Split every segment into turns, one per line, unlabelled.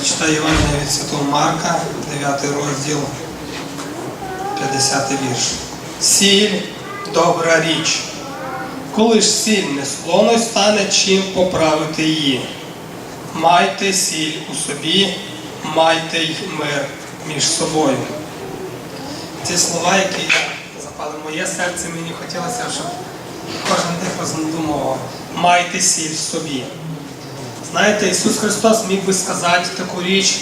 Прочитаю Євангелія від Святого Марка, 9 розділ, 50 вірш. Сіль добра річ. Коли ж сіль не стане, чим поправити її. Майте сіль у собі, майте й мир між собою. Ці слова, які запали в моє серце, мені хотілося, щоб кожен день роздумував. Майте сіль в собі. Знаєте, Ісус Христос міг би сказати таку річ,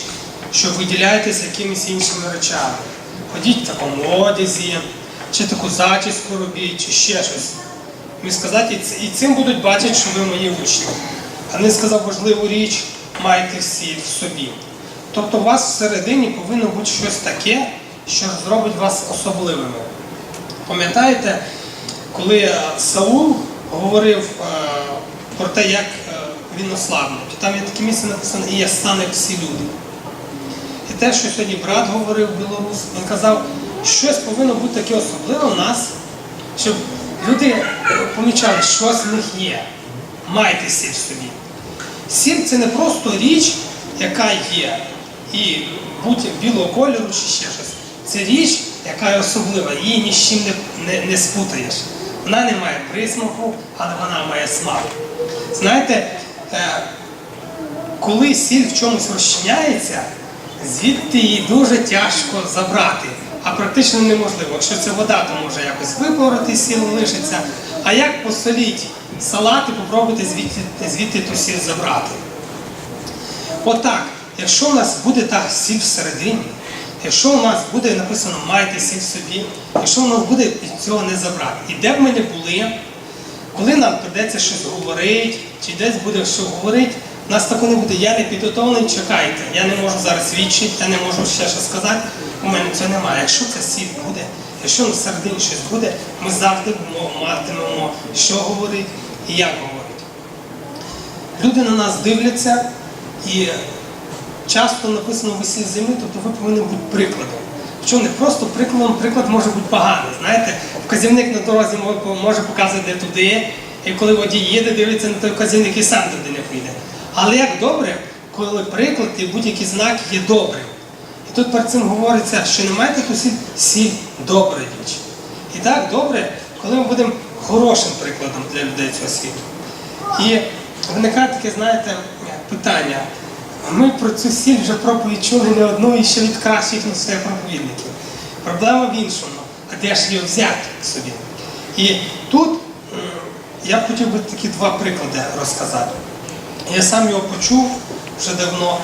що виділяєтесь якимись іншими речами. Ходіть в такому одязі, чи таку зачіску робіть, чи ще щось. Міг сказати, і цим будуть бачити, що ви мої учні. А не сказав важливу річ, майте сіль в собі. Тобто у вас всередині повинно бути щось таке, що зробить вас особливими. Пам'ятаєте, коли е, Саул говорив е, про те, як він ослабнув, там є таке місце написано, і я стану як всі люди. І те, що сьогодні брат говорив білорус, він казав, щось повинно бути таке особливе у нас, щоб люди е, помічали, що в них є. Майте сіль собі. Сіль це не просто річ, яка є, і будь білого кольору чи ще щось. Це річ, яка є особлива, її ні з чим не, не, не спутаєш. Вона не має присмаку, але вона має смак. Знаєте, коли сіль в чомусь розчиняється, звідти її дуже тяжко забрати, а практично неможливо. Якщо це вода, то може якось випорати сіль лишиться. А як посоліть салат і попробуйте звідти, звідти ту сіль забрати? Отак, якщо у нас буде та сіль всередині, якщо у нас буде написано майте сіль в собі, якщо у нас буде від цього не забрати, і де б ми не були, коли нам придеться щось говорити, чи десь буде що говорити, нас такого не буде. Я не підготовлений, чекайте. Я не можу зараз свідчити, я не можу ще щось сказати. У мене цього немає. Якщо це сіль буде, якщо на середині щось буде, ми завжди мо- матимемо, що говорити і як говорити. Люди на нас дивляться і часто написано висіль землі, тобто ви повинні бути прикладом. Що не просто прикладом, приклад може бути поганий. Знаєте, вказівник на дорозі може- показувати де туди, і коли водій їде, дивиться на той вказівник і сам туди не піде. Але як добре, коли приклад і будь-який знак є добрим. І тут перед цим говориться, що не маєте сіль, сіль добра річ. І так добре, коли ми будемо хорошим прикладом для людей цього світу. І виникає таке, знаєте, питання. Ми про цю сіль вже проповідь чули не одну і ще від кращих на своїх проповідників. Проблема в іншому, а де ж її взяти собі? І тут я хотів би такі два приклади розказати. Я сам його почув вже давно.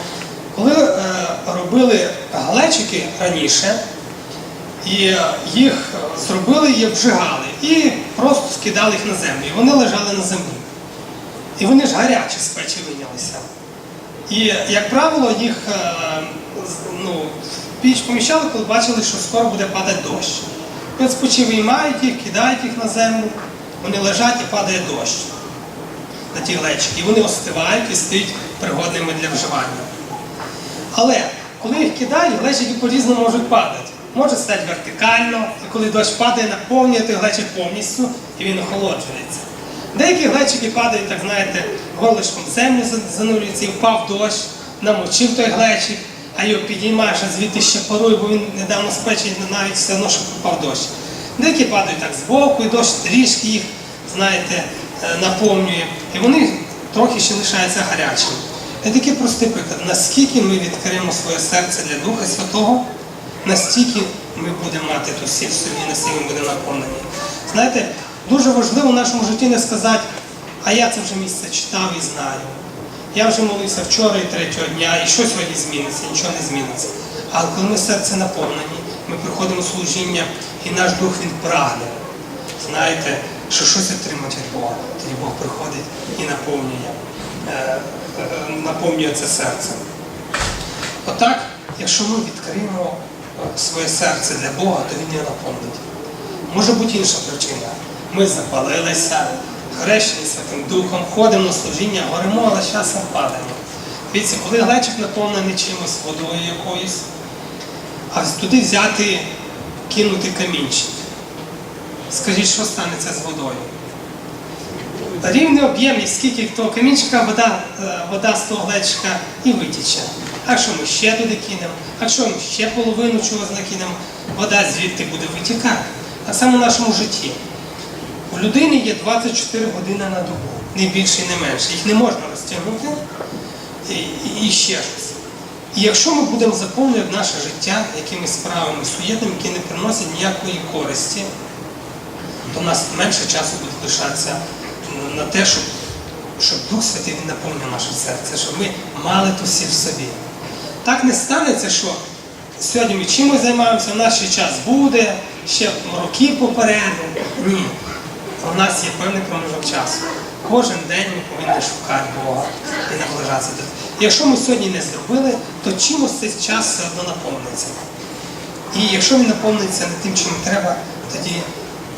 Коли е, робили глечики раніше, і е, їх зробили і обжигали, і просто скидали їх на землю. І вони лежали на землі. І вони ж гарячі з печі вийнялися. І, як правило, їх е, ну, піч поміщали, коли бачили, що скоро буде падати дощ. І виймають їх, кидають їх на землю, вони лежать і падає дощ на ті глечики. І вони остивають і стають пригодними для вживання. Але коли їх кидають, глечики по-різному можуть падати. Може стати вертикально, і коли дощ падає, наповнює той глечик повністю і він охолоджується. Деякі глечики падають, так знаєте, горлишком землю за- занурюються і впав дощ, намочив той глечик, а його підіймаєш, а звідти ще парує, бо він недавно спечений, навіть все одно, що впав дощ. Деякі падають так збоку, і дощ трішки їх, знаєте, е, наповнює. І вони трохи ще лишаються гарячими. Це такий простий приклад. Наскільки ми відкриємо своє серце для Духа Святого, настільки ми будемо мати ту сіль в собі, настільки ми будемо наповнені. Знаєте, дуже важливо в нашому житті не сказати, а я це вже місце читав і знаю. Я вже молився вчора і третього дня, і що сьогодні зміниться, нічого не зміниться. Але коли ми серце наповнені, ми приходимо в служіння, і наш дух він прагне. Знаєте, що щось отримати від Бога. Тоді Бог приходить і наповнює, е, е, наповнює це серце. Отак, якщо ми відкриємо е, своє серце для Бога, то Він його наповнить. Може бути інша причина. Ми запалилися, хрещені Святим Духом, ходимо на служіння, горимо, але часом падаємо. Дивіться, коли глечик наповнений чимось водою якоюсь, а туди взяти, кинути камінчик. Скажіть, що станеться з водою? Рівний об'єм, скільки того камінчика вода, е, вода з того глечика і витіче. А якщо ми ще туди кинемо, а якщо ми ще половину чогось накинемо, вода звідти буде витікати. Так само в нашому житті. У людини є 24 години на добу, не більше і не менше. Їх не можна розтягнути і, і, ще щось. І якщо ми будемо заповнювати наше життя якимись справами суєтними, які не приносять ніякої користі, то у нас менше часу буде лишатися на те, щоб, щоб Дух Святий наповнив наше серце, щоб ми мали ту сіль в собі. Так не станеться, що сьогодні ми чимось займаємося, в наш час буде, ще роки попереду. Ні. У нас є певний проміжок часу. Кожен день ми повинні шукати Бога і наближатися до. Якщо ми сьогодні не зробили, то чимось цей час все одно наповниться. І якщо він наповниться не тим, чим треба, тоді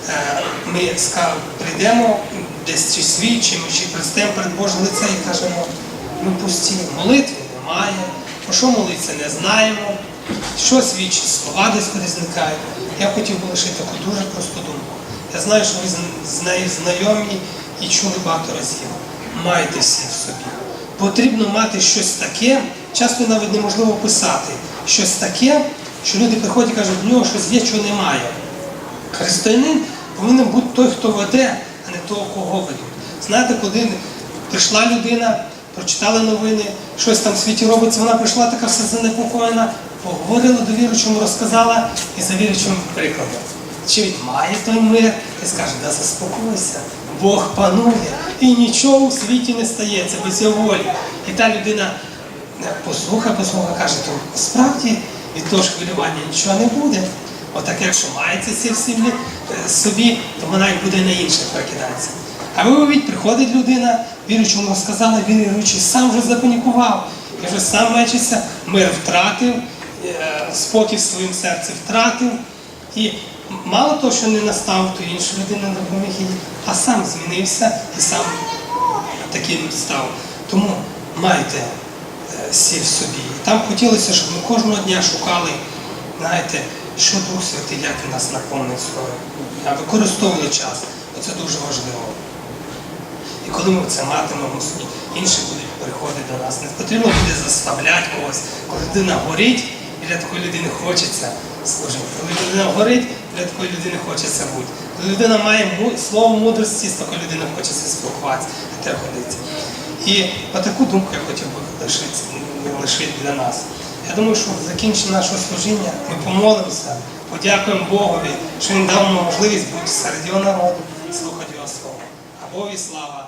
е, ми ска- прийдемо десь чи свідчимо, чи предстаємо перед Божим лице і кажемо, ми пусті, молитви немає, про що молитися не знаємо, що свідчить, слова десь кудись зникають. Я хотів би лишити таку дуже просту думку. Я знаю, що ви з- нею знайомі і чули багато разів. Майте всі в собі. Потрібно мати щось таке, часто навіть неможливо писати, щось таке, що люди приходять і кажуть, в нього щось є, чого немає. Християнин повинен бути той, хто веде, а не того, кого ведуть. Знаєте, коли прийшла людина, прочитала новини, щось там в світі робиться, вона прийшла така все занепокоєна, поговорила до віруючому, розказала і за віруючим прикладом. Чи він має той мир? І скаже, да заспокойся, Бог панує, і нічого у світі не стається без його волі. І та людина е, послухає, послухає, каже, то справді від того ж хвилювання нічого не буде. Отак, якщо мається ці всі е, собі, то вона і буде на інше перекидатися. А ви уявіть, приходить людина, віруючому розказала, він віруючий сам вже запанікував, і вже сам мечиться, мир втратив, е, спокій в своїм серці втратив. І мало того, що не настав, то інша людина допоміг їй, а сам змінився і сам таким став. Тому майте е, сіль в собі. Там хотілося, щоб ми кожного дня шукали, знаєте, що Дух Святий, як він нас наповнить свою. А Використовували час. Оце дуже важливо. І коли ми це матимемо, інші будуть приходити до нас. Не потрібно буде заставляти когось. Коли людина горить, біля такої людини хочеться служити. Коли людина горить, біля такої людини хочеться бути. Коли людина має слово мудрості, з такою людиною хочеться спілкуватися, те ходити. І отаку думку я хотів би лишити, лишити для нас. Я думаю, що в закінченні нашого служіння ми помолимося, подякуємо Богові, що Він дав нам можливість бути серед його народу, слухати його слово. А Богові слава